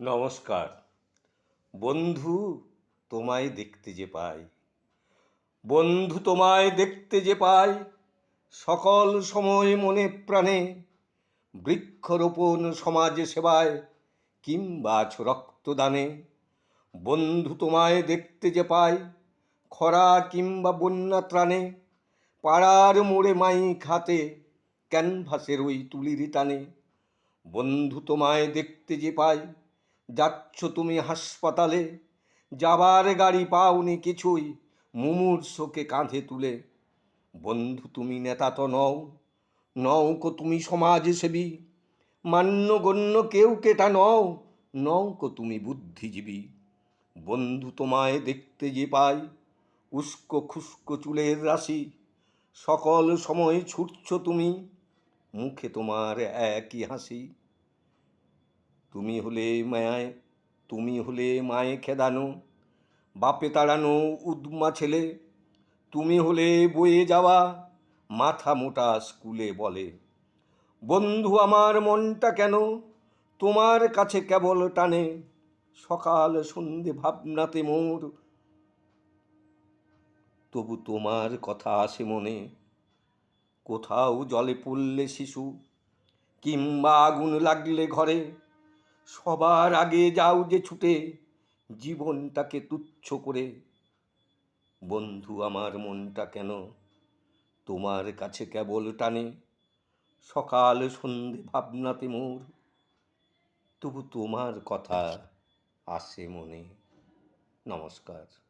নমস্কার। বন্ধু তোমায় দেখতে যে পাই, বন্ধু তোমায় দেখতে যে পাই, সকল সময় মনে প্রাণে বৃক্ষরোপণ সমাজ সেবায় কিংবা রক্তদানে, বন্ধু তোমায় দেখতে যে পাই, খরা কিংবা বন্যা ত্রাণে, পাড়ার মোড়ে মাইক হাতে ক্যানভাসের ওই তুলির টানে, বন্ধু তোমায় দেখতে যে পাই যাচ্ছ তুমি হাসপাতালে, যাবার গাড়ি পাওনি কিছুই, মুমূর্ষকে কাঁধে তুলে। বন্ধু তুমি নেতা তো নও নও কো তুমি সমাজসেবী, মান্যগণ্য কেউ কেটা নও নও কো তুমি বুদ্ধিজীবী। বন্ধু তোমায় দেখতে যে পাই, উস্কো খুস্কো চুলের রাশি, সকল সময় ছুটছ তুমি, মুখে তোমার একই হাসি। তুমি হলে মায় তুমি হলে মায়ে খেদানো, বাপে তাড়ানো উদ্মা ছেলে, তুমি হলে বয়ে যাওয়া, মাথা মোটা স্কুলে বলে। বন্ধু, আমার মনটা কেন তোমার কাছে কেবল টানে? সকাল সন্ধে ভাবনাতে মোর। তবু তোমার কথা আসে মনে, কোথাও জলে পড়লে শিশু, কিংবা আগুন লাগলে ঘরে সবার আগে যাও যে ছুটে, জীবনটাকে তুচ্ছ করে। বন্ধু, আমার মনটা কেন তোমার কাছে কেবল টানে? সকাল সন্ধে ভাবনাতে মোর, তবু তোমার কথা আসে মনে। নমস্কার।